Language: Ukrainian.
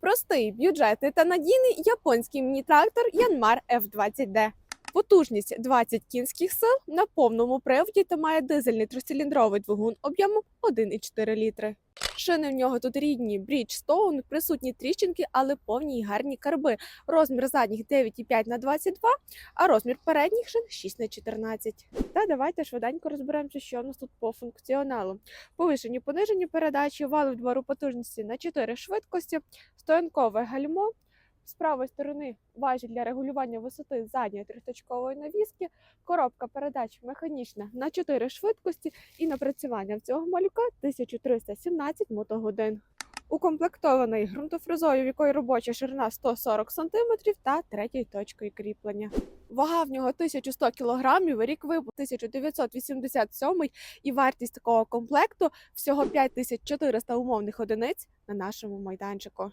Простий, бюджетний та надійний японський міні-трактор Янмар F20D. Потужність 20 кінських сил на повному приводі та має дизельний трициліндровий двигун об'ємом 1,4 літри. Шини в нього тут рідні Bridgestone, присутні тріщинки, але повні й гарні карби. Розмір задніх 9,5 на 22, а розмір передніх шин 6 на 14. Та давайте швиденько розберемося, що у нас тут по функціоналу. Повишені понижені передачі, вали двору потужності на 4 швидкості, стоянкове гальмо. З правої сторони важіль для регулювання висоти задньої трьохточкової навіски, коробка передач механічна на 4 швидкості і напрацювання в цього малюка 1317 мотогодин. Укомплектований ґрунтофрезою, в якої робоча ширина 140 см та третьою точкою кріплення. Вага в нього 1100 кг, рік випуску 1987 і вартість такого комплекту всього 5400 умовних одиниць на нашому майданчику.